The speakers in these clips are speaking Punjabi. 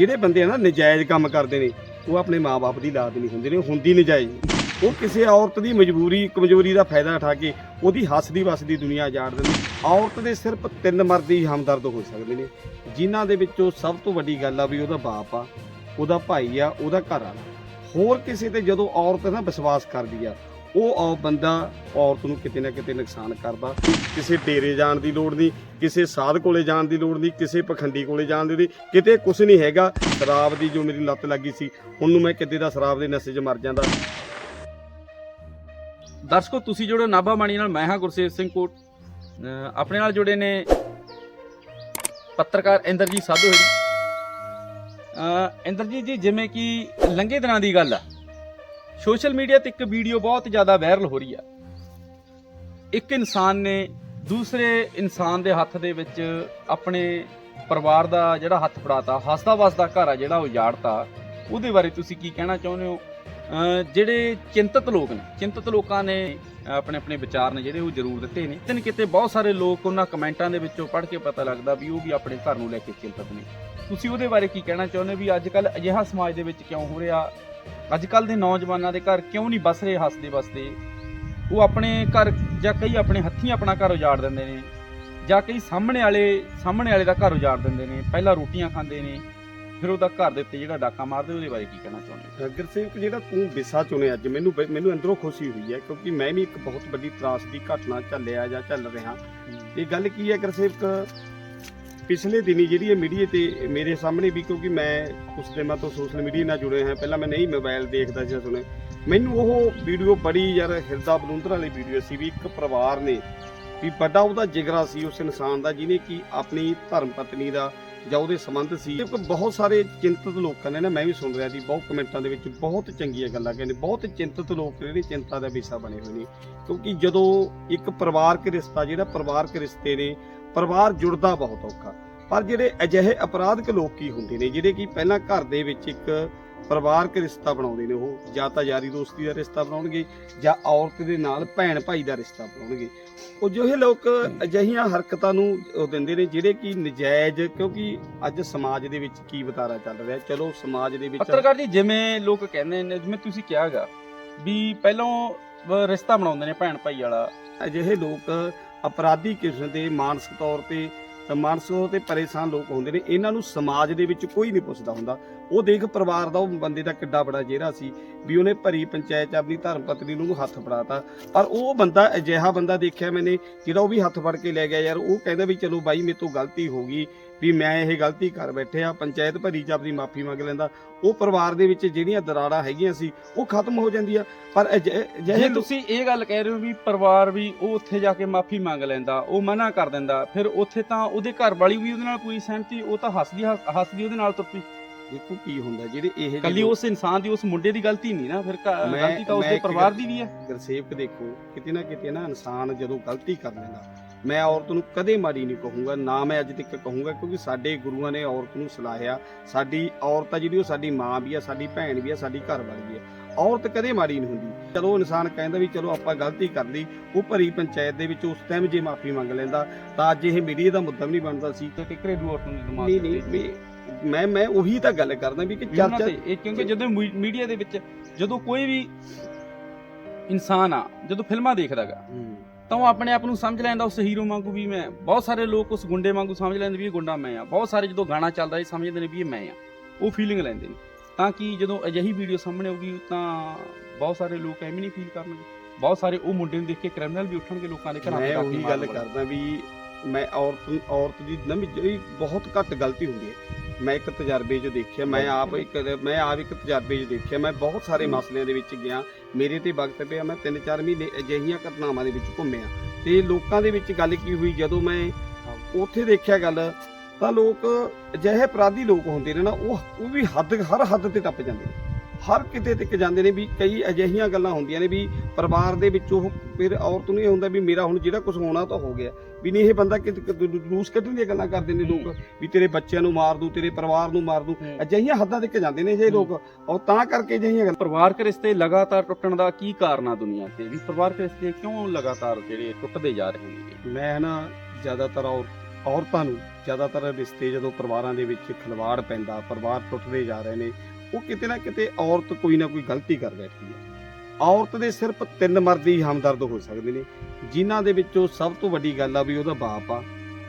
ਜਿਹੜੇ ਬੰਦੇ ਆ ਨਾ ਨਜਾਇਜ਼ ਕੰਮ ਕਰਦੇ ਨੇ, ਉਹ ਆਪਣੇ ਮਾਪੇ ਦੀ ਲਾਦ ਨਹੀਂ ਹੁੰਦੇ ਨੇ ਹੁੰਦੀ ਨਜਾਇਜ਼। ਉਹ ਕਿਸੇ ਔਰਤ ਦੀ ਮਜਬੂਰੀ, ਕਮਜ਼ੋਰੀ ਦਾ ਫਾਇਦਾ ਉਠਾ ਕੇ ਉਹਦੀ ਹੱਸਦੀ ਵਸਦੀ ਦੁਨੀਆ ਉਜਾੜ ਦਿੰਦੇ ਔਰਤ ਦੇ ਸਿਰਫ ਤਿੰਨ ਮਰਦ ਹੀ ਹਮਦਰਦ ਹੋ ਸਕਦੇ ਨੇ। ਜਿਨ੍ਹਾਂ ਦੇ ਵਿੱਚੋਂ ਸਭ ਤੋਂ ਵੱਡੀ ਗੱਲ ਆ ਵੀ ਉਹਦਾ ਬਾਪ ਆ, ਉਹਦਾ ਭਾਈ ਆ, ਉਹਦਾ ਘਰ ਆ। ਹੋਰ ਕਿਸੇ ਤੇ ਜਦੋਂ ਔਰਤ ਨਾ ਵਿਸ਼ਵਾਸ ਕਰਦੀ ਆ ਉਹ ਔ ਬੰਦਾ, ਔਰਤ ਨੂੰ ਕਿਤੇ ਨਾ ਕਿਤੇ ਨੁਕਸਾਨ ਕਰਦਾ। ਕਿਸੇ ਡੇਰੇ ਜਾਣ ਦੀ ਲੋੜ ਨਹੀਂ, ਕਿਸੇ ਸਾਧ ਕੋਲੇ ਜਾਣ ਦੀ ਲੋੜ ਨਹੀਂ, ਕਿਸੇ ਪਖੰਡੀ ਕੋਲੇ ਜਾਣ ਦੀ ਨਹੀਂ, ਕਿਤੇ ਕੁਝ ਨਹੀਂ ਹੈਗਾ। ਸ਼ਰਾਬ ਦੀ ਜੋ ਮੇਰੀ ਲੱਤ ਲੱਗੀ ਸੀ ਉਹਨੂੰ ਮੈਂ ਕਿਤੇ ਦਾ ਸ਼ਰਾਬ ਦੇ ਨਸ਼ੇ 'ਚ ਮਰ ਜਾਂਦਾ। ਦਰਸ਼ਕੋ, ਤੁਸੀਂ ਜੁੜੋ ਨਾਭਾ ਬਾਣੀ ਨਾਲ, ਮੈਂ ਹਾਂ ਗੁਰਸੇਵ ਸਿੰਘ ਕੋਟ। ਆਪਣੇ ਨਾਲ ਜੁੜੇ ਨੇ ਪੱਤਰਕਾਰ ਇੰਦਰਜੀਤ ਸਾਧੂ ਹੈ ਇੰਦਰਜੀਤ ਜੀ, ਜਿਵੇਂ ਕਿ ਲੰਘੇ ਦਿਨਾਂ ਦੀ ਗੱਲ ਆ ਸੋਸ਼ਲ ਮੀਡੀਆ ਤੇ ਇੱਕ ਵੀਡੀਓ ਬਹੁਤ ਜ਼ਿਆਦਾ ਵਾਇਰਲ ਹੋ ਰਹੀ ਆ। ਇੱਕ ਇਨਸਾਨ ਨੇ ਦੂਸਰੇ ਇਨਸਾਨ ਦੇ ਹੱਥ ਦੇ ਵਿੱਚ ਆਪਣੇ ਪਰਿਵਾਰ ਦਾ ਜਿਹੜਾ ਹੱਥ ਫੜਾਤਾ, ਹੱਸਦਾ ਵਸਦਾ ਘਰ ਆ ਜਿਹੜਾ ਉਜਾੜਤਾ। ਉਹਦੇ ਬਾਰੇ ਤੁਸੀਂ ਕੀ ਕਹਿਣਾ ਚਾਹੁੰਦੇ ਹੋ? ਜਿਹੜੇ ਚਿੰਤਤ ਲੋਕ ਨੇ, ਚਿੰਤਤ ਲੋਕਾਂ ਨੇ ਆਪਣੇ ਆਪਣੇ ਵਿਚਾਰ ਨੇ ਜਿਹੜੇ ਉਹ ਜ਼ਰੂਰ ਦਿੱਤੇ ਨੇ। ਤੇ ਕਿਤੇ ਬਹੁਤ ਸਾਰੇ ਲੋਕ ਉਹਨਾਂ ਕਮੈਂਟਾਂ ਦੇ ਵਿੱਚੋਂ ਪੜ੍ਹ ਕੇ ਪਤਾ ਲੱਗਦਾ ਵੀ ਉਹ ਵੀ ਆਪਣੇ ਘਰ ਨੂੰ ਲੈ ਕੇ ਚਿੰਤਤ ਨੇ। ਤੁਸੀਂ ਉਹਦੇ ਬਾਰੇ ਕੀ ਕਹਿਣਾ ਚਾਹੁੰਦੇ ਵੀ ਅੱਜ ਕੱਲ ਅਜਿਹਾ ਸਮਾਜ ਦੇ ਵਿੱਚ ਕਿਉਂ ਹੋ ਰਿਹਾ? ਅੱਜ ਕੱਲ ਦੇ ਨੌਜਵਾਨਾਂ ਦੇ ਘਰ ਕਿਉਂ ਨਹੀਂ ਬਸ ਰਹੇ ਹੱਸਦੇ ਵਸਦੇ? ਉਹ ਆਪਣੇ ਘਰ ਜਾਂ ਕਈ ਆਪਣੇ ਹੱਥੀਂ ਆਪਣਾ ਘਰ ਉਜਾੜ ਦਿੰਦੇ ਨੇ ਜਾਂ ਕਈ ਸਾਹਮਣੇ ਵਾਲੇ ਸਾਹਮਣੇ ਵਾਲੇ ਦਾ ਘਰ ਉਜਾੜ ਦਿੰਦੇ ਨੇ ਪਹਿਲਾਂ ਰੋਟੀਆਂ ਖਾਂਦੇ ਨੇ ਫਿਰ ਉਹਦਾ ਘਰ ਦੇ ਉੱਤੇ ਜਿਹੜਾ ਡਾਕਾ ਮਾਰਦੇ ਉਹਦੇ ਬਾਰੇ ਕੀ ਕਹਿਣਾ ਚਾਹੁੰਦੇ ਗੁਰਸੇਵਕ ਜਿਹੜਾ ਤੂੰ ਵਿਸਾ ਚੁਣਿਆ ਅੱਜ ਮੈਨੂੰ ਮੈਨੂੰ ਅੰਦਰੋਂ ਖੁਸ਼ੀ ਹੋਈ ਹੈ ਕਿਉਂਕਿ ਮੈਂ ਵੀ ਇੱਕ ਬਹੁਤ ਵੱਡੀ ਤਰਾਸਦੀ ਘਟਨਾ ਝੱਲਿਆ ਜਾਂ ਝੱਲ ਰਿਹਾ। ਇਹ ਗੱਲ ਕੀ ਹੈ ਗੁਰਸੇਵਕ ਪਿਛਲੇ ਦਿਨੀ ਜਿਹੜੀ ਇਹ ਮੀਡੀਆ ਤੇ ਮੇਰੇ ਸਾਹਮਣੇ ਵੀ, ਕਿਉਂਕਿ ਮੈਂ ਕੁਝ ਟਾਈਮਾਂ ਤੋਂ ਸੋਸ਼ਲ ਮੀਡੀਆ ਨਾਲ ਜੁੜੇ ਹਾਂ ਪਹਿਲਾਂ ਮੈਂ ਨਹੀਂ ਮੋਬਾਈਲ ਦੇਖਦਾ ਸੀ ਸੁਣੇ ਮੈਨੂੰ ਉਹ ਵੀਡੀਓ ਬੜੀ ਯਾਰ ਹਿਰਦਾ ਬਲੂੰਦਰ ਵਾਲੀ ਵੀਡੀਓ ਸੀ ਵੀ ਇੱਕ ਪਰਿਵਾਰ ਨੇ ਵੀ ਵੱਡਾ ਉਹਦਾ ਜਿਗਰਾ ਸੀ ਉਸ ਇਨਸਾਨ ਦਾ, ਜਿਹਨੇ ਕਿ ਆਪਣੀ ਧਰਮ ਪਤਨੀ ਦਾ ਜਾਂ ਉਹਦੇ ਸੰਬੰਧ ਸੀ। ਇੱਕ ਬਹੁਤ ਸਾਰੇ ਚਿੰਤਤ ਲੋਕਾਂ ਨੇ ਨਾ, ਮੈਂ ਵੀ ਸੁਣ ਰਿਹਾ ਸੀ, ਬਹੁਤ ਕਮੈਂਟਾਂ ਦੇ ਵਿੱਚ ਬਹੁਤ ਚੰਗੀਆਂ ਗੱਲਾਂ ਕਹਿੰਦੇ, ਬਹੁਤ ਚਿੰਤਤ ਲੋਕ ਜਿਹੜੇ ਚਿੰਤਾ ਦਾ ਵਿਸ਼ਾ ਬਣੇ ਹੋਏ ਨੇ। ਕਿਉਂਕਿ ਜਦੋਂ ਇੱਕ ਪਰਿਵਾਰਕ ਰਿਸ਼ਤਾ, ਜਿਹੜਾ ਪਰਿਵਾਰਕ ਰਿਸ਼ਤੇ ਨੇ ਪਰਿਵਾਰ ਜੁੜਦਾ ਬਹੁਤ ਔਖਾ। ਪਰ ਜਿਹੜੇ ਅਜਿਹੇ ਅਪਰਾਧਕ ਲੋਕ ਕੀ ਹੁੰਦੇ ਨੇ ਜਿਹੜੇ ਕਿ ਪਹਿਲਾਂ ਘਰ ਦੇ ਵਿੱਚ ਇੱਕ ਪਰਿਵਾਰਕ ਰਿਸ਼ਤਾ ਬਣਾਉਂਦੇ ਨੇ ਉਹ ਜਾਂ ਤਾਂ ਯਾਰੀ ਦੋਸਤੀ ਦਾ ਰਿਸ਼ਤਾ ਬਣਾਉਣਗੇ ਜਾਂ ਔਰਤ ਦੇ ਨਾਲ ਭੈਣ ਭਾਈ ਦਾ ਰਿਸ਼ਤਾ ਬਣਾਉਣਗੇ। ਉਹ ਜਿਹੇ ਲੋਕ ਅਜਿਹੀਆਂ ਹਰਕਤਾਂ ਨੂੰ ਉਹ ਦਿੰਦੇ ਨੇ ਜਿਹੜੇ ਕਿ ਨਜਾਇਜ਼ ਕਿਉਂਕਿ ਅੱਜ ਸਮਾਜ ਦੇ ਵਿੱਚ ਕੀ ਵਤਾਰਾ ਚੱਲ ਰਿਹਾ। ਚਲੋ ਸਮਾਜ ਦੇ ਵਿੱਚ ਪੱਤਰਕਾਰ ਜੀ ਜਿਵੇਂ ਲੋਕ ਕਹਿੰਦੇ ਨੇ ਜਿਵੇਂ ਤੁਸੀਂ ਕਿਹਾਗਾ ਵੀ ਪਹਿਲਾਂ ਰਿਸ਼ਤਾ ਬਣਾਉਂਦੇ ਨੇ ਭੈਣ ਭਾਈ ਵਾਲਾ। ਅਜਿਹੇ ਲੋਕ ਅਪਰਾਧੀ ਕਿਸਮ ਦੇ ਮਾਨਸਿਕ ਤੌਰ ਤੇ ਮਾਨਸਿਕ ਤੌਰ ਤੇ ਪਰੇਸ਼ਾਨ ਲੋਕ ਹੁੰਦੇ ਨੇ। ਇਹਨਾਂ ਨੂੰ ਸਮਾਜ ਦੇ ਵਿੱਚ ਕੋਈ ਨਹੀਂ ਪੁੱਛਦਾ ਹੁੰਦਾ। ਉਹ ਦੇਖ ਪਰਿਵਾਰ ਦਾ, ਉਹ ਬੰਦੇ ਦਾ ਕਿੱਡਾ ਬੜਾ ਜਿਹੜਾ ਸੀ ਵੀ ਉਹਨੇ ਭਰੀ ਪੰਚਾਇਤ 'ਚ ਆਪਣੀ ਧਰਮ ਪਤਨੀ ਨੂੰ ਹੱਥ ਫੜਾਤਾ। ਪਰ ਉਹ ਬੰਦਾ ਅਜਿਹਾ ਬੰਦਾ ਦੇਖਿਆ ਮੈਨੇ, ਜਿਹੜਾ ਉਹ ਵੀ ਹੱਥ ਫੜ ਕੇ ਲੈ ਗਿਆ ਯਾਰ, ਉਹ ਕਹਿੰਦਾ ਵੀ ਚਲੋ ਬਾਈ, ਮੇਰੇ ਤੋਂ ਗਲਤੀ ਹੋ ਗਈ। ਵੀ ਮੈਂ ਇਹ ਗਲਤੀ ਕਰ ਬੈਠਿਆ ਪੰਚਾਇਤ ਭਰੀ 'ਚ ਆਪਣੀ ਮਾਫੀ ਮੰਗ ਲੈਂਦਾ। ਉਹ ਪਰਿਵਾਰ ਦੇ ਵਿੱਚ ਜਿਹੜੀਆਂ ਦਰਾੜਾਂ ਹੈਗੀਆਂ ਸੀ ਉਹ ਖਤਮ ਹੋ ਜਾਂਦੀਆਂ। ਪਰ ਅਜਿਹੇ ਜੇ ਤੁਸੀਂ ਇਹ ਗੱਲ ਕਹਿ ਰਹੇ ਹੋ ਵੀ ਪਰਿਵਾਰ ਵੀ ਉਹ ਉੱਥੇ ਜਾ ਕੇ ਮਾਫੀ ਮੰਗ ਲੈਂਦਾ ਉਹ ਮਨਾ ਕਰ ਦਿੰਦਾ ਫਿਰ ਉੱਥੇ ਤਾਂ ਉਹਦੇ ਘਰ ਵਾਲੀ ਵੀ ਉਹਦੇ ਨਾਲ ਕੋਈ ਸਹਿਮਤੀ ਉਹ ਤਾਂ ਹੱਸਦੀ ਹੱਸਦੀ ਉਹਦੇ ਨਾਲ ਤੁਰ ਪਈ ਦੇਖੋ ਕੀ ਹੁੰਦਾ ਜਿਹੜੇ ਇਹ ਕੱਲੀ ਉਸ ਇਨਸਾਨ ਦੀ ਉਸ ਮੁੰਡੇ ਦੀ ਗਲਤੀ ਨਹੀਂ ਨਾ ਫਿਰ ਗਲਤੀ ਤਾਂ ਉਸਦੇ ਪਰਿਵਾਰ ਦੀ ਵੀ ਹੈ। ਗੁਰਸੇਵਕ ਦੇਖੋ ਕਿਤੇ ਨਾ ਕਿਤੇ ਨਾ ਇਨਸਾਨ ਜਦੋਂ ਗਲਤੀ ਕਰ ਲੈਂਦਾ ਮੈਂ ਔਰਤ ਨੂੰ ਕਦੇ ਮਾੜੀ ਨਹੀਂ ਕਹੂੰਗਾ ਨਾ ਮੈਂ ਅੱਜ ਤੱਕ ਕਹੂੰਗਾ ਕਿਉਂਕਿ ਸਾਡੇ ਗੁਰੂਆਂ ਨੇ ਔਰਤ ਨੂੰ ਸਲਾਹਿਆ ਸਾਡੀ ਔਰਤ ਆ ਜਿਹੜੀ ਉਹ ਸਾਡੀ ਮਾਂ ਵੀ ਆ ਸਾਡੀ ਭੈਣ ਵੀ ਆ ਸਾਡੀ ਘਰ ਵਾਲੀ ਵੀ ਆ। ਔਰਤ ਕਦੇ ਮਾੜੀ ਨਹੀਂ ਹੁੰਦੀ। ਚਲੋ ਇਨਸਾਨ ਕਹਿੰਦਾ ਵੀ ਚਲੋ ਆਪਾਂ ਗਲਤੀ ਕਰ ਲਈ ਉਹ ਭਰੀ ਪੰਚਾਇਤ ਦੇ ਵਿੱਚ ਉਸ ਟਾਈਮ ਜੇ ਮਾਫੀ ਮੰਗ ਲੈਂਦਾ ਤਾਂ ਅੱਜ ਇਹ ਮੀਡੀਆ ਦਾ ਮੁੱਦਾ ਵੀ ਨਹੀਂ ਬਣਦਾ ਸੀ। ਤੇ ਘਰੇਲੂ ਔਰਤ ਨੂੰ ਦਿਮਾਗ ਨਹੀਂ ਨਹੀਂ ਮੈਂ ਮੈਂ ਉਹੀ ਤਾਂ ਗੱਲ ਕਰਦਾ ਵੀ ਕਿ ਚਰਚਾ ਇਹ ਕਿਉਂਕਿ ਜਦੋਂ ਮੀਡੀਆ ਦੇ ਵਿੱਚ ਜਦੋਂ ਕੋਈ ਵੀ ਇਨਸਾਨ ਆ ਜਦੋਂ ਫਿਲਮਾਂ ਦੇਖਦਾਗਾ। ਤਾਂ ਉਹ ਆਪਣੇ ਆਪ ਨੂੰ ਸਮਝ ਲੈਂਦਾ ਉਸ ਹੀਰੋ ਵਾਂਗੂ ਵੀ ਮੈਂ। ਬਹੁਤ ਸਾਰੇ ਲੋਕ ਉਸ ਗੁੰਡੇ ਵਾਂਗੂ ਸਮਝ ਲੈਂਦੇ ਵੀ ਇਹ ਗੁੰਡਾ ਮੈਂ ਆ। ਬਹੁਤ ਸਾਰੇ ਜਦੋਂ ਗਾਣਾ ਚੱਲਦਾ ਇਹ ਸਮਝਦੇ ਨੇ ਵੀ ਇਹ ਮੈਂ ਆ। ਉਹ ਫੀਲਿੰਗ ਲੈਂਦੇ ਨੇ। ਤਾਂ ਕਿ ਜਦੋਂ ਅਜਿਹੀ ਵੀਡੀਓ ਸਾਹਮਣੇ ਆਊਗੀ ਤਾਂ ਬਹੁਤ ਸਾਰੇ ਲੋਕ ਐਵੇਂ ਨਹੀਂ ਫੀਲ ਕਰਨਗੇ। ਬਹੁਤ ਸਾਰੇ ਉਹ ਮੁੰਡੇ ਨੂੰ ਦੇਖ ਕੇ ਕ੍ਰਿਮੀਨਲ ਵੀ ਉੱਠਣਗੇ ਲੋਕਾਂ ਦੇ ਘਰਾਂ ਮੈਂ ਜਾ ਕੇ ਉਹੀ ਗੱਲ। ਕਰਦਾ ਵੀ ਮੈਂ ਔਰਤ ਔਰਤ ਦੀ ਨਾ ਵੀ ਜਿਹੜੀ ਬਹੁਤ ਘੱਟ ਗਲਤੀ ਹੁੰਦੀ ਹੈ। ਮੈਂ ਇੱਕ ਤਜਰਬੇ 'ਚ ਦੇਖਿਆ ਮੈਂ ਆਪ ਇੱਕ ਮੈਂ ਆਪ ਇੱਕ ਤਜਰਬੇ 'ਚ ਦੇਖਿਆ ਮੈਂ ਬਹੁਤ ਸਾਰੇ ਮਸਲਿਆਂ ਦੇ ਵਿੱਚ ਗਿਆ। ਮੇਰੇ ਤੇ ਵਕਤ ਪਿਆ ਮੈਂ 3-4 ਮਹੀਨੇ ਅਜਿਹੀਆਂ ਘਟਨਾਵਾਂ ਦੇ ਵਿੱਚ ਘੁੰਮਿਆ। ਤੇ ਲੋਕਾਂ ਦੇ ਵਿੱਚ ਗੱਲ ਕੀ ਹੋਈ? ਜਦੋਂ ਮੈਂ ਉੱਥੇ ਦੇਖਿਆ ਗੱਲ ਤਾਂ ਲੋਕ ਅਜਿਹੇ ਅਪਰਾਧੀ ਲੋਕ ਹੁੰਦੇ ਨੇ ਨਾ ਉਹ ਉਹ ਵੀ ਹੱਦ ਹਰ ਹੱਦ ਤੇ ਟੱਪ ਜਾਂਦੇ ਨੇ। ਹਰ ਕਿਤੇ ਤੱਕ ਜਾਂਦੇ ਨੇ ਵੀ ਕਈ ਅਜਿਹੀਆਂ ਗੱਲਾਂ ਹੁੰਦੀਆਂ ਨੇ ਵੀ ਪਰਿਵਾਰ ਦੇ ਵਿੱਚ ਉਹ ਫਿਰ ਔਰਤ ਨੂੰ ਇਹ ਹੁੰਦਾ ਵੀ ਮੇਰਾ ਹੁਣ ਜਿਹੜਾ ਕੁਝ ਹੋਣਾ ਤਾਂ ਹੋ ਗਿਆ। ਵੀ ਨਹੀਂ ਇਹ ਬੰਦਾ ਕਿ ਰੂਸ ਕੱਢਣ ਦੀਆਂ ਗੱਲਾਂ ਕਰਦੇ ਨੇ ਲੋਕ? ਵੀ ਤੇਰੇ ਬੱਚਿਆਂ ਨੂੰ ਮਾਰ ਦੂੰ ਤੇਰੇ ਪਰਿਵਾਰ ਨੂੰ ਮਾਰ ਦੂੰ। ਅਜਿਹੀਆਂ ਹੱਦਾਂ ਤੱਕ ਜਾਂਦੇ ਨੇ ਇਹ ਲੋਕ। ਔਰ ਤਾਂ ਕਰਕੇ ਅਜਿਹੀਆਂ ਗੱਲਾਂ ਪਰਿਵਾਰਕ ਰਿਸ਼ਤੇ ਲਗਾਤਾਰ ਟੁੱਟਣ ਦਾ ਕੀ ਕਾਰਨ ਆ ਦੁਨੀਆ ਤੇ ਵੀ ਪਰਿਵਾਰਕ ਰਿਸ਼ਤੇ ਕਿਉਂ ਲਗਾਤਾਰ ਜਿਹੜੇ ਟੁੱਟਦੇ ਜਾ ਰਹੇ ਨੇ? ਮੈਂ ਨਾ ਜ਼ਿਆਦਾਤਰ ਔਰ ਔਰਤਾਂ ਨੂੰ ਜ਼ਿਆਦਾਤਰ ਰਿਸ਼ਤੇ ਜਦੋਂ ਪਰਿਵਾਰਾਂ ਦੇ ਵਿੱਚ ਖਲਵਾੜ ਪੈਂਦਾ ਪਰਿਵਾਰ ਟੁੱਟਦੇ ਜਾ ਰਹੇ ਨੇ ਉਹ ਕਿਤੇ ਨਾ ਕਿਤੇ ਔਰਤ ਕੋਈ ਨਾ ਕੋਈ ਗਲਤੀ ਕਰ ਬੈਠੀ ਹੈ। ਔਰਤ ਦੇ ਸਿਰਫ ਤਿੰਨ ਮਰਦ ਹੀ ਹਮਦਰਦ ਹੋ ਸਕਦੇ ਨੇ। ਜਿਨ੍ਹਾਂ ਦੇ ਵਿੱਚੋਂ ਸਭ ਤੋਂ ਵੱਡੀ ਗੱਲ ਆ ਵੀ ਉਹਦਾ ਬਾਪ ਆ,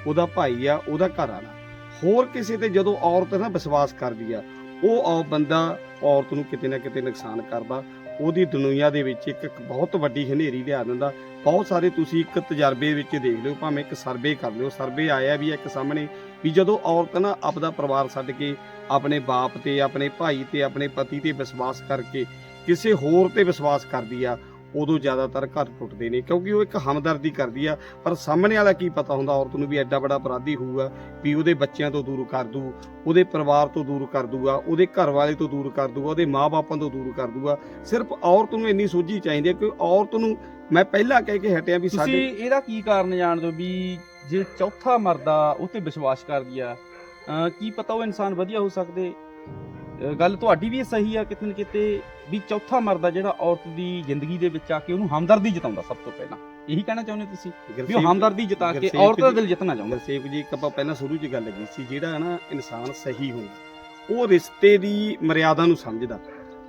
ਉਹਦਾ ਭਾਈ ਆ, ਉਹਦਾ ਘਰ ਵਾਲਾ ਹੋਰ ਕਿਸੇ ਤੇ ਜਦੋਂ ਔਰਤ ਨਾ ਵਿਸ਼ਵਾਸ ਕਰਦੀ ਆ, ਉਹ ਔ ਬੰਦਾ ਔਰਤ ਨੂੰ ਕਿਤੇ ਨਾ ਕਿਤੇ ਨੁਕਸਾਨ ਕਰਦਾ। ਉਹਦੀ ਦੁਨੀਆ ਦੇ ਵਿੱਚ ਇੱਕ ਇੱਕ ਬਹੁਤ ਵੱਡੀ ਹਨੇਰੀ ਲਿਆ ਦਿੰਦਾ। ਬਹੁਤ ਸਾਰੇ ਤੁਸੀਂ ਇੱਕ ਤਜਰਬੇ ਵਿੱਚ ਦੇਖ ਲਿਓ, ਭਾਵੇਂ ਇੱਕ ਸਰਵੇ ਕਰ ਲਿਓ। ਸਰਵੇ ਆਇਆ ਵੀ ਹੈ ਇੱਕ ਸਾਹਮਣੇ ਵੀ ਜਦੋਂ ਔਰਤ ਨਾ ਆਪਦਾ ਪਰਿਵਾਰ ਛੱਡ ਕੇ ਆਪਣੇ ਬਾਪ ਤੇ ਆਪਣੇ ਭਾਈ ਤੇ ਆਪਣੇ ਪਤੀ ਤੇ ਵਿਸ਼ਵਾਸ ਕਰਕੇ ਕਿਸੇ ਹੋਰ ਤੇ ਵਿਸ਼ਵਾਸ ਕਰਦੀ ਆ ਉਦੋਂ ਜ਼ਿਆਦਾਤਰ ਘਰ ਟੁੱਟਦੇ ਨੇ ਕਿਉਂਕਿ ਉਹ ਇੱਕ ਹਮਦਰਦੀ ਕਰਦੀ ਆ। ਪਰ ਸਾਹਮਣੇ ਵਾਲਾ ਕੀ ਪਤਾ ਹੁੰਦਾ ਔਰਤ ਨੂੰ ਵੀ ਐਡਾ ਬੜਾ ਅਪਰਾਧੀ ਹੋਊਗਾ ਵੀ ਉਹਦੇ ਬੱਚਿਆਂ ਤੋਂ ਦੂਰ ਕਰ ਦੂ ਉਹਦੇ ਪਰਿਵਾਰ ਤੋਂ ਦੂਰ ਕਰ ਦੂਗਾ ਉਹਦੇ ਘਰ ਵਾਲੇ ਤੋਂ ਦੂਰ ਕਰ ਦੂਗਾ ਉਹਦੇ ਮਾਪਿਆਂ ਤੋਂ ਦੂਰ ਕਰ ਦੂਗਾ ਸਿਰਫ ਔਰਤ ਨੂੰ ਇੰਨੀ ਸੋਝੀ ਚਾਹੀਦੀ ਹੈ ਕਿ ਔਰਤ ਨੂੰ ਮੈਂ ਪਹਿਲਾਂ ਕਹਿ ਕੇ ਹਟਿਆ ਵੀ ਤੁਸੀਂ ਸਾਡੇ ਇਹਦਾ ਕੀ ਕਾਰਨ ਜਾਣਦੇ ਹੋ ਵੀ ਜੇ ਚੌਥਾ ਮਰਦਾ ਉਹ ਤੇ ਵਿਸ਼ਵਾਸ ਕਰਦੀ ਆ? ਕੀ ਪਤਾ ਉਹ ਇਨਸਾਨ ਵਧੀਆ ਹੋ ਸਕਦੇ? ਗੱਲ ਤੁਹਾਡੀ ਵੀ ਸਹੀ ਆ ਕਿਤੇ ਨਾ ਕਿਤੇ ਵੀ ਚੌਥਾ ਮਰਦਾ ਜਿਹੜਾ ਔਰਤ ਦੀ ਜ਼ਿੰਦਗੀ ਦੇ ਵਿੱਚ ਆ ਕੇ ਉਹਨੂੰ ਹਮਦਰਦੀ ਜਤਾਉਂਦਾ ਸਭ ਤੋਂ ਪਹਿਲਾਂ। ਇਹੀ ਕਹਿਣਾ ਚਾਹੁੰਦੇ ਤੁਸੀਂ? ਵੀ ਉਹ ਹਮਦਰਦੀ ਜਤਾ ਕੇ ਔਰਤ ਦਾ ਦਿਲ ਜਿੱਤਣਾ ਚਾਹੁੰਦਾ। ਗੁਰਸੇਵਕ ਜੀ ਇੱਕ ਆਪਾਂ ਪਹਿਲਾਂ ਸ਼ੁਰੂ 'ਚ ਗੱਲ ਕੀਤੀ ਸੀ ਜਿਹੜਾ ਨਾ ਇਨਸਾਨ ਸਹੀ ਹੁੰਦਾ ਉਹ ਰਿਸ਼ਤੇ ਦੀ ਮਰਿਆਦਾ ਨੂੰ ਸਮਝਦਾ।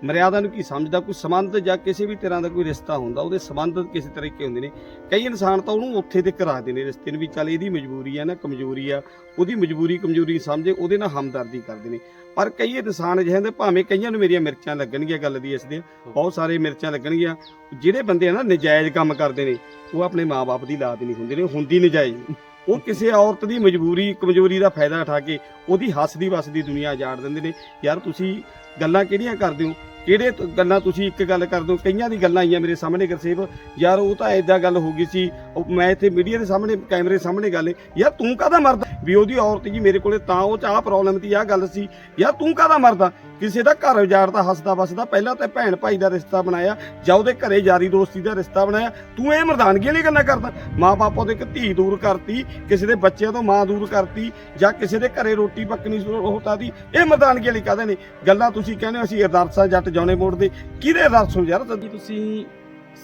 ਮਰਿਆਦਾ ਨੂੰ ਕੀ ਸਮਝਦਾ? ਕੋਈ ਸੰਬੰਧ ਜਾਂ ਕਿਸੇ ਵੀ ਤਰ੍ਹਾਂ ਦਾ ਕੋਈ ਰਿਸ਼ਤਾ ਹੁੰਦਾ, ਉਹਦੇ ਸੰਬੰਧ ਕਿਸੇ ਤਰੀਕੇ ਹੁੰਦੇ ਨੇ। ਕਈ ਇਨਸਾਨ ਤਾਂ ਉਹਨੂੰ ਉੱਥੇ ਤੱਕ ਰੱਖਦੇ ਨੇ ਰਿਸ਼ਤੇ ਨੂੰ ਵੀ ਚੱਲ ਇਹਦੀ ਮਜਬੂਰੀ ਆ ਨਾ, ਕਮਜ਼ੋਰੀ ਆ, ਉਹਦੀ ਮਜਬੂਰੀ ਕਮਜ਼ੋਰੀ ਸਮਝੇ, ਉਹਦੇ ਨਾਲ ਹਮਦਰਦੀ ਕਰਦੇ ਨੇ। ਪਰ ਕਈ ਇਨਸਾਨ ਅਜਿਹੇ ਹੁੰਦੇ, ਭਾਵੇਂ ਕਈਆਂ ਨੂੰ ਮੇਰੀਆਂ ਮਿਰਚਾਂ ਲੱਗਣਗੀਆਂ ਗੱਲ ਦੀ ਇਸ ਦੀਆਂ ਬਹੁਤ ਸਾਰੇ ਮਿਰਚਾਂ ਲੱਗਣਗੀਆਂ, ਜਿਹੜੇ ਬੰਦੇ ਆ ਨਾ ਨਜਾਇਜ਼ ਕੰਮ ਕਰਦੇ ਨੇ, ਉਹ ਆਪਣੇ ਮਾਪੇ ਦੀ ਲਾਦ ਨਹੀਂ ਹੁੰਦੇ ਨੇ, ਹੁੰਦੀ ਨਜਾਇਜ਼। ਉਹ ਕਿਸੇ ਔਰਤ ਦੀ ਮਜਬੂਰੀ, ਕਮਜ਼ੋਰੀ ਦਾ ਫਾਇਦਾ ਉਠਾ ਕੇ ਉਹਦੀ ਹੱਸਦੀ ਵਸਦੀ ਦੁਨੀਆ ਉਜਾੜ ਦਿੰਦੇ ਨੇ। ਯਾਰ ਤੁਸੀਂ ਗੱਲਾਂ ਕਿਹੜੀਆਂ ਕਰਦੇ ਹੋ? ਕਿਹੜੇ ਤ- ਗੱਲਾਂ ਤੁਸੀਂ ਇੱਕ ਗੱਲ ਕਰਦੇ ਹੋ ਕਈਆਂ ਦੀ ਗੱਲਾਂ ਆਈਆਂ ਮੇਰੇ ਸਾਹਮਣੇ, ਗਰਸੇਵ। ਯਾਰ, ਉਹ ਤਾਂ ਐਦਾਂ ਗੱਲ ਹੋ ਗਈ ਸੀ। ਉਹ ਮੈਂ ਇੱਥੇ ਮੀਡੀਆ ਦੇ ਸਾਹਮਣੇ, ਕੈਮਰੇ ਸਾਹਮਣੇ ਗੱਲ ਯਾਰ, ਤੂੰ ਕਾਹਦਾ ਮਰਦਾ? ਵੀ ਉਹਦੀ ਔਰਤ ਜੀ ਮੇਰੇ ਕੋਲੇ ਤਾਂ ਉਹ ਚ ਆਹ ਪ੍ਰੋਬਲਮ ਦੀ ਆਹ ਗੱਲ ਸੀ। ਯਾਰ ਤੂੰ ਕਾਹਦਾ ਮਰਦਾ? ਕਿਸੇ ਦਾ ਘਰ ਉਜਾੜਦਾ ਹੱਸਦਾ ਵਸਦਾ, ਪਹਿਲਾਂ ਤਾਂ ਭੈਣ ਭਾਈ ਦਾ ਰਿਸ਼ਤਾ ਬਣਾਇਆ, ਜਾਂ ਉਹਦੇ ਘਰੇ ਯਾਰੀ ਦੋਸਤੀ ਦਾ ਰਿਸ਼ਤਾ ਬਣਾਇਆ। ਤੂੰ ਇਹ ਮਰਦਾਨਗੀ ਵਾਲੀ ਗੱਲਾਂ ਕਰਦਾ। ਮਾਂ ਬਾਪੋਂ ਇੱਕ ਧੀ ਦੂਰ ਕਰਤੀ, ਕਿਸੇ ਦੇ ਬੱਚਿਆਂ ਤੋਂ ਮਾਂ ਦੂਰ ਕਰਤੀ, ਜਾਂ ਕਿਸੇ ਦੇ ਘਰੇ ਰੋਟੀ ਪੱਕਣੀ ਹੋਤਾ ਦੀ। ਇਹ ਮਰਦਾਨਗੀ ਵਾਲੀ ਕਾਹਦੇ ਨੇ? ਗੱਲਾਂ ਤੁਸੀਂ ਕਹਿੰਦੇ ਹੋ, ਅਸੀਂ ਅਰਦਾਸਾਂ ਜੱਟ ਜਾਉਣੇ ਮੋੜਦੇ ਕਿਹਦੇ ਅਰਦਾਸ ਹੋ ਯਾਰ? ਜੀ, ਤੁਸੀਂ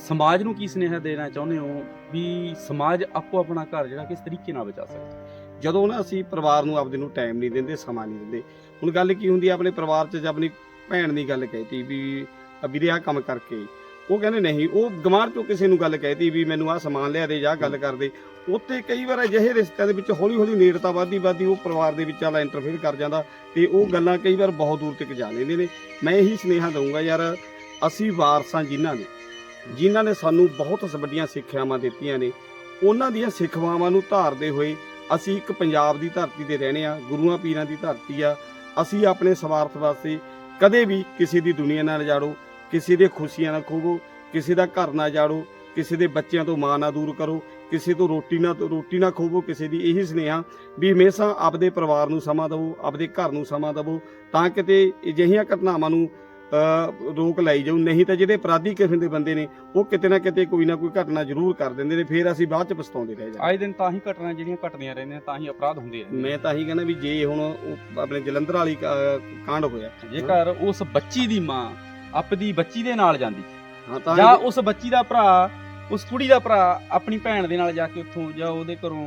ਸਮਾਜ ਨੂੰ ਕੀ ਸੁਨੇਹਾ ਦੇਣਾ ਚਾਹੁੰਦੇ ਹੋ? ਵੀ ਸਮਾਜ ਆਪੋ ਆਪਣਾ ਘਰ ਜਿਹੜਾ ਕਿਸ ਤਰੀਕੇ ਨਾਲ ਬਚਾ ਸਕਦਾ? ਜਦੋਂ ਨਾ ਅਸੀਂ ਪਰਿਵਾਰ ਨੂੰ ਆਪਦੇ ਨੂੰ ਟਾਈਮ ਨਹੀਂ ਦਿੰਦੇ ਸਮਾਂ ਨਹੀਂ ਦਿੰਦੇ ਹੁਣ ਗੱਲ ਕੀ ਹੁੰਦੀ ਆ ਆਪਣੇ ਪਰਿਵਾਰ 'ਚ ਜਾਂ ਆਪਣੀ ਭੈਣ ਦੀ ਗੱਲ ਕਹਿਤੀ ਵੀ ਆ ਵੀਰੇ ਆਹ ਕੰਮ ਕਰਕੇ। ਉਹ ਕਹਿੰਦੇ ਨਹੀਂ ਉਹ ਗਮਾਰ ਚੋਂ ਕਿਸੇ ਨੂੰ ਗੱਲ ਕਹਿਤੀ ਵੀ ਮੈਨੂੰ ਆਹ ਸਮਾਨ ਲਿਆ ਦੇ ਜਾਂ ਗੱਲ ਕਰਦੇ ਉੱਥੇ ਕਈ ਵਾਰ ਅਜਿਹੇ ਰਿਸ਼ਤਿਆਂ ਦੇ ਵਿੱਚ ਹੌਲੀ ਹੌਲੀ ਨੇੜਤਾ ਵੱਧਦੀ ਵੱਧਦੀ ਉਹ ਪਰਿਵਾਰ ਦੇ ਵਿੱਚ ਆਲਾ ਇੰਟਰਫੇਅਰ ਕਰ ਜਾਂਦਾ ਤੇ ਉਹ ਗੱਲਾਂ ਕਈ ਵਾਰ ਬਹੁਤ ਦੂਰ ਤੱਕ ਜਾ ਲੈਂਦੇ ਨੇ। ਮੈਂ ਇਹੀ ਸੁਨੇਹਾ ਦਊਂਗਾ ਯਾਰ ਅਸੀਂ ਵਾਰਸਾਂ ਜਿਨ੍ਹਾਂ ਨੇ ਜਿਨ੍ਹਾਂ ਨੇ ਸਾਨੂੰ ਬਹੁਤ ਵੱਡੀਆਂ ਸਿੱਖਿਆਵਾਂ ਦਿੱਤੀਆਂ ਨੇ ਉਹਨਾਂ ਦੀਆਂ ਸਿੱਖਵਾਵਾਂ ਨੂੰ ਧਾਰਦੇ ਹੋਏ ਅਸੀਂ ਇੱਕ ਪੰਜਾਬ ਦੀ ਧਰਤੀ ਤੇ ਰਹਿਣੇ ਆ ਗੁਰੂਆਂ ਪੀਰਾਂ ਦੀ ਧਰਤੀ ਆ, ਅਸੀਂ ਆਪਣੇ ਸਵਾਰਥ ਵਾਸਤੇ ਕਦੇ ਵੀ ਕਿਸੇ ਦੀ ਦੁਨੀਆ ਨਾਲ ਜਾੜੋ ਕਿਸੇ ਦੇ ਖੁਸ਼ੀਆਂ ਨਾਲ ਖੋਵੋ, ਕਿਸੇ ਦਾ ਘਰ ਨਾ ਜਾੜੋ, ਕਿਸੇ ਦੇ ਬੱਚਿਆਂ ਤੋਂ ਮਾਂ ਨਾ ਦੂਰ ਕਰੋ, ਕਿਸੇ ਤੋਂ ਰੋਟੀ ਨਾ ਰੋਟੀ ਨਾ ਖੋਵੋ, ਕਿਸੇ ਦੀ ਇਹੀ ਸੁਨੇਹਾ ਵੀ ਹਮੇਸ਼ਾ ਆਪਦੇ ਪਰਿਵਾਰ ਨੂੰ ਸਮਾਂ ਦਿਵੋ, ਆਪਦੇ ਘਰ ਨੂੰ ਸਮਾਂ ਦਿਵੋ, ਤਾਂ ਕਿਤੇ ਅਜਿਹੀਆਂ ਘਟਨਾਵਾਂ ਨੂੰ ਰੋਕ ਲਾਈ ਜਾਊ। ਨਹੀਂ ਤਾਂ ਜਿਹੜੇ ਅਪਰਾਧੀ ਕਿਸਮ ਦੇ ਬੰਦੇ ਨੇ ਉਹ ਕਿਤੇ ਨਾ ਕਿਤੇ ਕੋਈ ਨਾ ਕੋਈ ਘਟਨਾ ਜ਼ਰੂਰ ਕਰ ਦਿੰਦੇ ਨੇ ਫਿਰ ਅਸੀਂ ਬਾਅਦ ਚ ਪਛਤਾਉਂਦੇ ਰਹਿ ਜਾਂਦੇ। ਆਏ ਦਿਨ ਤਾਂ ਹੀ ਘਟਨਾ ਜਿਹੜੀਆਂ ਘਟਦੀਆਂ ਰਹਿੰਦੀਆਂ ਤਾਂ ਹੀ ਅਪਰਾਧ ਹੁੰਦੇ ਰਹਿੰਦੇ ਮੈਂ ਤਾਂ ਹੀ ਕਹਿੰਦਾ ਵੀ ਜੇ ਹੁਣ ਉਹ ਆਪਣੇ ਜਲੰਧਰ ਵਾਲੀ ਕਾਂਡ ਹੋਇਆ। ਜੇਕਰ ਉਸ ਬੱਚੀ ਦੀ ਮਾਂ ਆਪਦੀ ਬੱਚੀ ਦੇ ਨਾਲ ਜਾਂਦੀ ਹਾਂ ਤਾਂ ਜਾਂ ਉਸ ਬੱਚੀ ਦਾ ਭਰਾ ਉਸ ਕੁੜੀ ਦਾ ਭਰਾ ਆਪਣੀ ਭੈਣ ਦੇ ਨਾਲ ਜਾ ਕੇ ਉੱਥੋਂ ਜਾਂ ਉਹਦੇ ਘਰੋਂ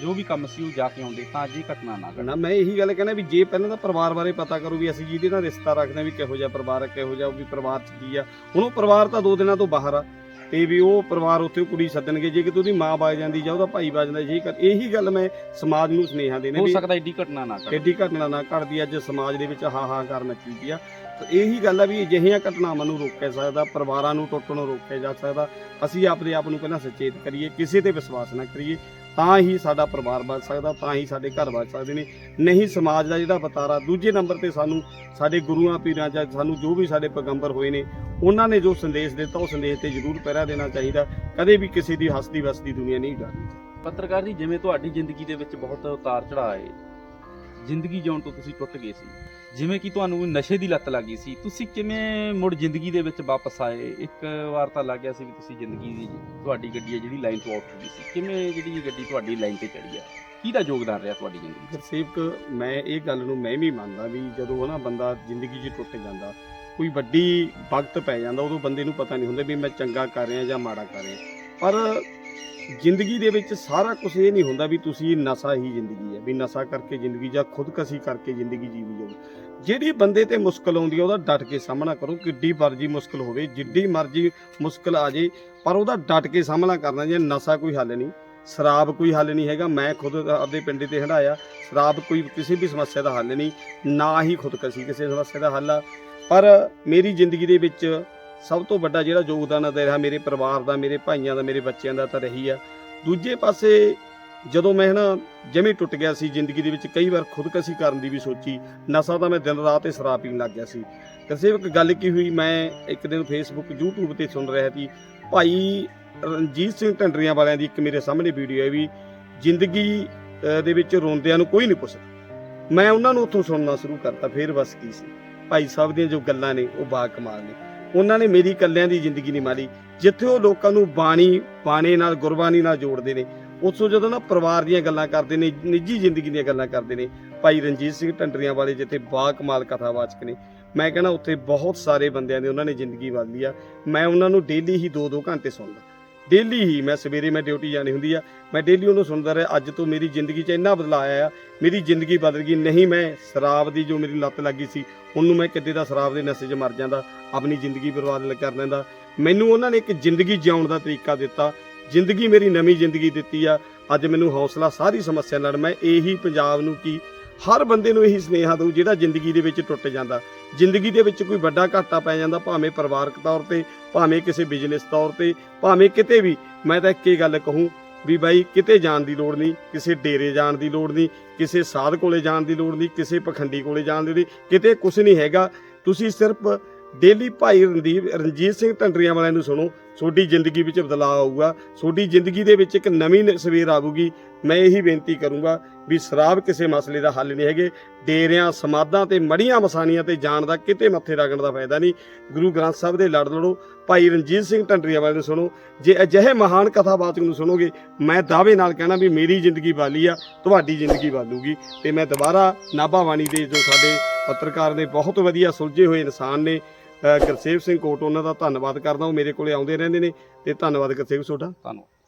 ਜੋ ਵੀ ਕੰਮ ਸੀ ਉਹ ਜਾ ਕੇ ਆਉਂਦੇ ਤਾਂ ਜੀ ਘਟਨਾ ਨਾ ਘਟੇ। ਨਾ ਮੈਂ ਇਹੀ ਗੱਲ ਕਹਿੰਦਾ ਵੀ ਜੇ ਪਹਿਲਾਂ ਤਾਂ ਪਰਿਵਾਰ ਬਾਰੇ ਪਤਾ ਕਰੋ ਵੀ ਅਸੀਂ ਜਿਹਦੇ ਨਾਲ ਰਿਸ਼ਤਾ ਰੱਖਦੇ ਹਾਂ ਵੀ ਕਿਹੋ ਜਿਹਾ ਪਰਿਵਾਰ ਹੈ ਕਿਹੋ ਜਿਹਾ ਉਹ ਵੀ ਪਰਿਵਾਰ ਚ ਕੀ ਆ। ਹੁਣ ਉਹ ਪਰਿਵਾਰ ਤਾਂ ਦੋ ਦਿਨਾਂ ਤੋਂ ਬਾਹਰ ਆ ਤੇ ਵੀ ਉਹ ਪਰਿਵਾਰ ਉੱਥੇ ਕੁੜੀ ਸੱਦਣਗੇ ਜੇ ਕਿਤੇ ਉਹਦੀ ਮਾਂ ਬਾਜ ਜਾਂਦੀ ਜਾਂ ਉਹਦਾ ਭਾਈ ਬਾਜ ਜਾਂਦਾ ਜੇ ਕਰ ਇਹੀ ਗੱਲ ਮੈਂ ਸਮਾਜ ਨੂੰ ਸੁਨੇਹਾ ਦੇਣੇ ਹੋ ਸਕਦਾ ਏਡੀ ਘਟਨਾ ਨਾ ਘਟੇ। ਐਡੀ ਘਟਨਾ ਨਾ ਘਟਦੀ ਅੱਜ ਸਮਾਜ ਦੇ ਵਿੱਚ ਹਾਹਾਕਾਰ ਮੱਚੀ ਪਈ ਆ। ਤਾਂ ਇਹੀ ਗੱਲ ਆ ਵੀ ਅਜਿਹੀਆਂ ਘਟਨਾਵਾਂ ਨੂੰ ਰੋਕਿਆ ਸਕਦਾ ਪਰਿਵਾਰਾਂ ਨੂੰ ਟੁੱਟਣੋਂ ਰੋਕਿਆ ਜਾ ਸਕਦਾ। ਅਸੀਂ ਆਪਣੇ ਆਪ ਨੂੰ ਪਹਿਲਾਂ ਸੁਚੇਤ ਕਰੀਏ ਕਿਸੇ ਤੇ ਵਿਸ਼ਵਾਸ ਨਾ ਕਰੀਏ। ਤਾਂ ਹੀ ਸਾਡਾ ਪਰਿਵਾਰ ਬਚ ਸਕਦਾ, ਤਾਂ ਹੀ ਸਾਡੇ ਘਰ ਬਚ ਸਕਦੇ ਨੇ। ਨਹੀਂ, ਸਮਾਜ ਦਾ ਜਿਹੜਾ ਵਤਾਰਾ, ਦੂਜੇ ਨੰਬਰ ਤੇ ਸਾਨੂੰ ਸਾਡੇ ਗੁਰੂਆਂ, ਪੀਰਾਂ ਜਾਂ ਸਾਨੂੰ ਜੋ ਵੀ ਸਾਡੇ ਪੈਗੰਬਰ ਹੋਏ ਨੇ, ਉਹਨਾਂ ਨੇ ਜੋ ਸੰਦੇਸ਼ ਦਿੱਤਾ, ਉਹ ਸੰਦੇਸ਼ ਤੇ ਜ਼ਰੂਰ ਪਹਿਰਾ ਦੇਣਾ ਚਾਹੀਦਾ। ਕਦੇ ਵੀ ਕਿਸੇ ਦੀ ਹੱਸਦੀ ਵਸਦੀ ਦੁਨੀਆ ਨਹੀਂ ਡਰਨੀ ਪੱਤਰਕਾਰ ਜੀ, ਜਿਵੇਂ ਤੁਹਾਡੀ ਜ਼ਿੰਦਗੀ ਦੇ ਵਿੱਚ ਬਹੁਤ ਉਤਾਰ ਚੜਾਅ ਆਏ ਜ਼ਿੰਦਗੀ ਜਿਉਣ ਤੋਂ ਤੁਸੀਂ ਟੁੱਟ ਗਏ ਸੀ। ਜਿਵੇਂ ਕਿ ਤੁਹਾਨੂੰ ਨਸ਼ੇ ਦੀ ਲੱਤ ਲੱਗੀ ਸੀ, ਤੁਸੀਂ ਕਿਵੇਂ ਮੁੜ ਜ਼ਿੰਦਗੀ ਦੇ ਵਿੱਚ ਵਾਪਸ ਆਏ? ਇੱਕ ਵਾਰ ਤਾਂ ਲੱਗ ਗਿਆ ਸੀ ਵੀ ਤੁਸੀਂ ਜ਼ਿੰਦਗੀ ਦੀ ਤੁਹਾਡੀ ਗੱਡੀ ਹੈ ਜਿਹੜੀ ਲਾਈਨ ਤੋਂ ਆਊਟ ਹੋ ਗਈ ਸੀ। ਕਿਵੇਂ ਜਿਹੜੀ ਇਹ ਗੱਡੀ ਤੁਹਾਡੀ ਲਾਈਨ ਤੇ ਚੜੀ ਆ ਕਿਹਦਾ ਯੋਗਦਾਨ ਰਿਹਾ ਤੁਹਾਡੀ ਜ਼ਿੰਦਗੀ 'ਚ ਗੁਰਸੇਵਕ ਮੈਂ ਇਹ ਗੱਲ ਨੂੰ ਮੈਂ ਵੀ ਮੰਨਦਾ ਵੀ ਜਦੋਂ ਨਾ ਬੰਦਾ ਜ਼ਿੰਦਗੀ 'ਚ ਟੁੱਟ ਜਾਂਦਾ, ਕੋਈ ਵੱਡੀ ਵਕਤ ਪੈ ਜਾਂਦਾ, ਉਦੋਂ ਬੰਦੇ ਨੂੰ ਪਤਾ ਨਹੀਂ ਹੁੰਦਾ ਵੀ ਮੈਂ ਚੰਗਾ ਕਰ ਰਿਹਾ ਜਾਂ ਮਾੜਾ ਕਰ ਰਿਹਾ। ਪਰ ਜ਼ਿੰਦਗੀ ਦੇ ਵਿੱਚ ਸਾਰਾ ਕੁਝ ਇਹ ਨਹੀਂ ਹੁੰਦਾ ਵੀ ਤੁਸੀਂ ਨਸ਼ਾ ਹੀ ਜ਼ਿੰਦਗੀ ਹੈ, ਵੀ ਨਸ਼ਾ ਕਰਕੇ ਜ਼ਿੰਦਗੀ ਜਾਂ ਖੁਦਕਸ਼ੀ ਕਰਕੇ ਜ਼ਿੰਦਗੀ ਜੀਵੀ ਜਾਓ। ਜਿਹੜੀ ਬੰਦੇ ਤੇ ਮੁਸ਼ਕਲ ਆਉਂਦੀ ਹੈ, ਉਹਦਾ ਡਟ ਕੇ ਸਾਹਮਣਾ ਕਰੋ, ਕਿੱਡੀ ਮਰਜ਼ੀ ਮੁਸ਼ਕਲ ਹੋਵੇ, ਜਿੱਡੀ ਮਰਜ਼ੀ ਮੁਸ਼ਕਲ ਆ ਜੇ ਪਰ ਉਹਦਾ ਡਟ ਕੇ ਸਾਹਮਣਾ ਕਰਨਾ ਜੇ ਨਸ਼ਾ ਕੋਈ ਹੱਲ ਨਹੀਂ, ਸ਼ਰਾਬ ਕੋਈ ਹੱਲ ਨਹੀਂ ਹੈਗਾ, ਮੈਂ ਖੁਦ ਆਪਦੇ ਪਿੰਡ ਤੇ ਹੰਡਾਇਆ ਸ਼ਰਾਬ ਕੋਈ ਕਿਸੇ ਵੀ ਸਮੱਸਿਆ ਦਾ ਹੱਲ ਨਹੀਂ, ਨਾ ਹੀ ਖੁਦਕਸ਼ੀ ਕਿਸੇ ਸਮੱਸਿਆ ਦਾ ਹੱਲ ਆ। ਪਰ ਮੇਰੀ ਜ਼ਿੰਦਗੀ ਦੇ ਵਿੱਚ ਸਭ ਤੋਂ ਵੱਡਾ ਜਿਹੜਾ ਯੋਗਦਾਨ ਦੇ ਰਿਹਾ ਮੇਰੇ ਪਰਿਵਾਰ ਦਾ, ਮੇਰੇ ਭਾਈਆਂ ਦਾ, ਮੇਰੇ ਬੱਚਿਆਂ ਦਾ ਤਾਂ ਰਹੀ ਆ। ਦੂਜੇ ਪਾਸੇ ਜਦੋਂ ਮੈਂ ਨਾ ਜਮੀ ਟੁੱਟ ਗਿਆ ਸੀ ਜ਼ਿੰਦਗੀ ਦੇ ਵਿੱਚ, ਕਈ ਵਾਰ ਖੁਦਕਸ਼ੀ ਕਰਨ ਦੀ ਵੀ ਸੋਚੀ, ਨਸ਼ਾ ਤਾਂ ਮੈਂ ਦਿਨ ਰਾਤ ਹੀ ਸ਼ਰਾਬ ਪੀਣ ਲੱਗ ਗਿਆ ਸੀ। ਕਿਸੇ ਇੱਕ ਗੱਲ ਕੀ ਹੋਈ, ਮੈਂ ਇੱਕ ਦਿਨ ਫੇਸਬੁੱਕ YouTube ਤੇ ਸੁਣ ਰਿਹਾ ਸੀ, ਭਾਈ ਰਣਜੀਤ ਸਿੰਘ ਢੰਡਰੀਆਂ ਵਾਲਿਆਂ ਦੀ ਇੱਕ ਮੇਰੇ ਸਾਹਮਣੇ ਵੀਡੀਓ ਹੈ ਵੀ, ਜ਼ਿੰਦਗੀ ਦੇ ਵਿੱਚ ਰੋਂਦਿਆਂ ਨੂੰ ਕੋਈ ਨਹੀਂ ਪੁੱਛਦਾ। ਮੈਂ ਉਹਨਾਂ ਨੂੰ ਉੱਥੋਂ ਸੁਣਨਾ ਸ਼ੁਰੂ ਕਰਤਾ, ਫਿਰ ਬਸ ਕੀ ਸੀ। ਭਾਈ ਸਾਹਿਬ ਦੀਆਂ ਜੋ ਗੱਲਾਂ ਨੇ, ਉਹ ਬਾ ਕਮਾਲ ਨੇ। ਉਹਨਾਂ ਨੇ ਮੇਰੀ ਕੱਲਿਆਂ ਦੀ ਜ਼ਿੰਦਗੀ ਨਹੀਂ ਮਾਰੀ। ਜਿੱਥੇ ਉਹ ਲੋਕਾਂ ਨੂੰ ਬਾਣੀ, ਬਾਣੇ ਨਾਲ, ਗੁਰਬਾਣੀ ਨਾਲ ਜੋੜਦੇ ਨੇ, ਉੱਥੋਂ ਜਦੋਂ ਨਾ ਪਰਿਵਾਰ ਦੀਆਂ ਗੱਲਾਂ ਕਰਦੇ ਨੇ, ਨਿੱਜੀ ਜ਼ਿੰਦਗੀ ਦੀਆਂ ਗੱਲਾਂ ਕਰਦੇ ਨੇ, ਭਾਈ ਰਣਜੀਤ ਸਿੰਘ ਢੰਡਰੀਆਂ ਵਾਲੇ ਜਿੱਥੇ ਬਾ ਕਮਾਲ ਕਥਾਵਾਚਕ ਨੇ, ਮੈਂ ਕਹਿੰਦਾ ਉੱਥੇ ਬਹੁਤ ਸਾਰੇ ਬੰਦਿਆਂ ਨੇ ਉਹਨਾਂ ਨੇ ਜ਼ਿੰਦਗੀ ਬਦਲੀ ਆ। ਮੈਂ ਉਹਨਾਂ ਨੂੰ ਡੇਲੀ ਹੀ 2-2 ਘੰਟੇ ਸੁਣਦਾ। ਡੇਲੀ ਹੀ ਮੈਂ ਸਵੇਰੇ ਮੈਂ ਡਿਊਟੀ ਜਾਣੀ ਹੁੰਦੀ ਆ, ਮੈਂ ਡੇਲੀ ਉਹਨੂੰ ਸੁਣਦਾ ਰਿਹਾ, ਅੱਜ ਤੋਂ ਮੇਰੀ ਜ਼ਿੰਦਗੀ 'ਚ ਇੰਨਾ ਬਦਲਾਅ ਆਇਆ ਮੇਰੀ ਜ਼ਿੰਦਗੀ ਬਦਲ ਗਈ, ਨਹੀਂ ਮੈਂ ਸ਼ਰਾਬ ਦੀ ਜੋ ਮੇਰੀ ਲੱਤ ਲੱਗੀ ਸੀ, ਉਹਨੂੰ ਮੈਂ ਕਿਤੇ ਦਾ ਸ਼ਰਾਬ ਦੇ ਨਸ਼ੇ 'ਚ ਮਰ ਜਾਂਦਾ, ਆਪਣੀ ਜ਼ਿੰਦਗੀ ਬਰਬਾਦ ਕਰ ਲੈਂਦਾ। ਮੈਨੂੰ ਉਹਨਾਂ ਨੇ ਇੱਕ ਜ਼ਿੰਦਗੀ ਜਿਉਣ ਦਾ ਤਰੀਕਾ ਦਿੱਤਾ, ਜ਼ਿੰਦਗੀ ਮੇਰੀ ਨਵੀਂ ਜ਼ਿੰਦਗੀ ਦਿੱਤੀ ਆ, ਅੱਜ ਮੈਨੂੰ ਹੌਸਲਾ ਸਾਰੀ ਸਮੱਸਿਆ ਨਾਲ, ਮੈਂ ਇਹੀ ਪੰਜਾਬ ਨੂੰ ਕੀ, ਹਰ ਬੰਦੇ ਨੂੰ ਇਹੀ ਸੁਨੇਹਾ ਦਊ, ਜਿਹੜਾ ਜ਼ਿੰਦਗੀ ਦੇ ਵਿੱਚ ਟੁੱਟ ਜਾਂਦਾ। ਜ਼ਿੰਦਗੀ ਦੇ ਵਿੱਚ ਕੋਈ ਵੱਡਾ ਘਾਟਾ ਪੈ ਜਾਂਦਾ, ਭਾਵੇਂ ਪਰਿਵਾਰਕ ਤੌਰ ਤੇ, ਭਾਵੇਂ ਕਿਸੇ ਬਿਜ਼ਨਸ ਤੌਰ ਤੇ, ਭਾਵੇਂ ਕਿਤੇ ਵੀ, ਮੈਂ ਤਾਂ ਇੱਕ ਹੀ ਗੱਲ ਕਹੂੰ ਵੀ ਬਾਈ, ਕਿਤੇ ਜਾਣ ਦੀ ਲੋੜ ਨਹੀਂ, ਕਿਸੇ ਡੇਰੇ ਜਾਣ ਦੀ ਲੋੜ ਨਹੀਂ, ਕਿਸੇ ਸਾਧ ਕੋਲੇ ਜਾਣ ਦੀ ਲੋੜ ਨਹੀਂ, ਕਿਸੇ ਪਖੰਡੀ ਕੋਲੇ ਜਾਣ ਦੀ ਲੋੜ ਨਹੀਂ, ਕਿਤੇ ਕੁਝ ਨਹੀਂ ਹੈਗਾ। ਤੁਸੀਂ ਸਿਰਫ ਡੇਲੀ ਭਾਈ ਰਣਦੀਪ, ਰਣਜੀਤ ਸਿੰਘ ਢੰਡਰੀਆਂ ਵਾਲਿਆਂ ਨੂੰ ਸੁਣੋ ਤੁਹਾਡੀ ਜ਼ਿੰਦਗੀ ਵਿੱਚ ਬਦਲਾਅ ਆਊਗਾ। ਤੁਹਾਡੀ ਜ਼ਿੰਦਗੀ ਦੇ ਵਿੱਚ ਇੱਕ ਨਵੀਂ ਸਵੇਰ ਆਊਗੀ। ਮੈਂ ਇਹੀ ਬੇਨਤੀ ਕਰੂੰਗਾ ਵੀ ਸ਼ਰਾਬ ਕਿਸੇ ਮਸਲੇ ਦਾ ਹੱਲ ਨਹੀਂ ਹੈਗੇ। ਡੇਰਿਆਂ, ਸਮਾਧਾਂ ਤੇ ਮੜੀਆਂ ਮਸਾਨੀਆਂ ਤੇ ਜਾਣ ਦਾ ਕਿਤੇ ਮੱਥੇ ਰਗਣ ਦਾ ਫਾਇਦਾ ਨਹੀਂ। ਗੁਰੂ ਗ੍ਰੰਥ ਸਾਹਿਬ ਦੇ ਲੜ ਲੜੋ। ਭਾਈ ਰਣਜੀਤ ਸਿੰਘ ਢੰਡਰੀਆਂ ਵਾਲੇ ਨੂੰ ਸੁਣੋ। ਜੇ ਅਜਿਹੇ ਮਹਾਨ ਕਥਾਵਾਚਕ ਨੂੰ ਸੁਣੋਗੇ, ਮੈਂ ਦਾਅਵੇ ਨਾਲ ਕਹਿਣਾ ਵੀ ਮੇਰੀ ਜ਼ਿੰਦਗੀ ਬਾਲੀ ਆ, ਤੁਹਾਡੀ ਜ਼ਿੰਦਗੀ ਬਾਲੂਗੀ। ਤੇ ਮੈਂ ਦੁਬਾਰਾ ਨਾਭਾ ਬਾਣੀ ਦੇ ਜੋ ਸਾਡੇ ਪੱਤਰਕਾਰ ਨੇ ਬਹੁਤ ਵਧੀਆ ਸੁਲਝੇ ਹੋਏ ਇਨਸਾਨ ਨੇ ਗੁਰਸੇਵ ਸਿੰਘ ਕੋਟ, ਉਹਨਾਂ ਦਾ ਧੰਨਵਾਦ ਕਰਦਾ, ਉਹ ਮੇਰੇ ਕੋਲੇ ਆਉਂਦੇ ਰਹਿੰਦੇ ਨੇ, ਤੇ ਧੰਨਵਾਦ ਗੁਰਸੇਵ ਤੁਹਾਡਾ। ਧੰਨਵਾਦ।